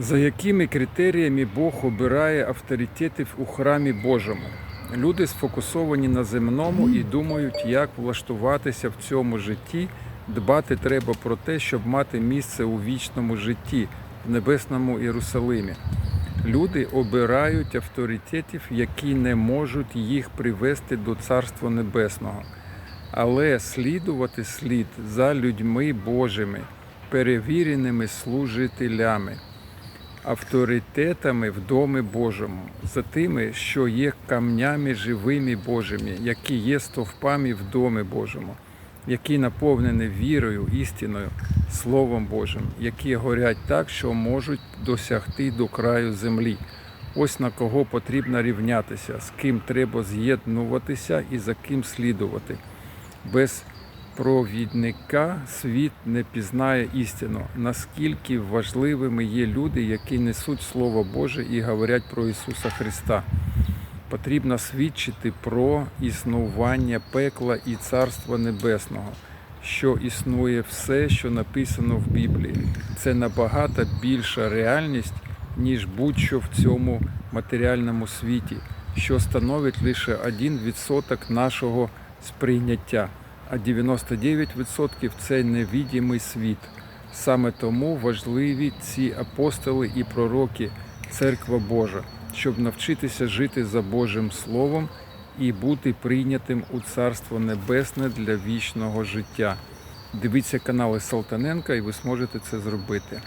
За якими критеріями Бог обирає авторитетів у храмі Божому? Люди сфокусовані на земному і думають, як влаштуватися в цьому житті. Дбати треба про те, щоб мати місце у вічному житті, в небесному Єрусалимі. Люди обирають авторитетів, які не можуть їх привести до Царства Небесного. Але слідувати слід за людьми Божими, перевіреними служителями авторитетами в Домі Божому, за тими, що є камнями живими Божими, які є стовпами в Домі Божому, які наповнені вірою, істиною, Словом Божим, які горять так, що можуть досягти до краю землі. Ось на кого потрібно рівнятися, з ким треба з'єднуватися і за ким слідувати. Без провідника світ не пізнає істину, наскільки важливими є люди, які несуть Слово Боже і говорять про Ісуса Христа. Потрібно свідчити про існування пекла і Царства Небесного, що існує все, що написано в Біблії. Це набагато більша реальність, ніж будь-що в цьому матеріальному світі, що становить лише 1% нашого сприйняття а 99% це невідімий світ. Саме тому важливі ці апостоли і пророки, церква Божа, щоб навчитися жити за Божим Словом і бути прийнятим у Царство Небесне для вічного життя. Дивіться канали Салтаненка, і ви зможете це зробити.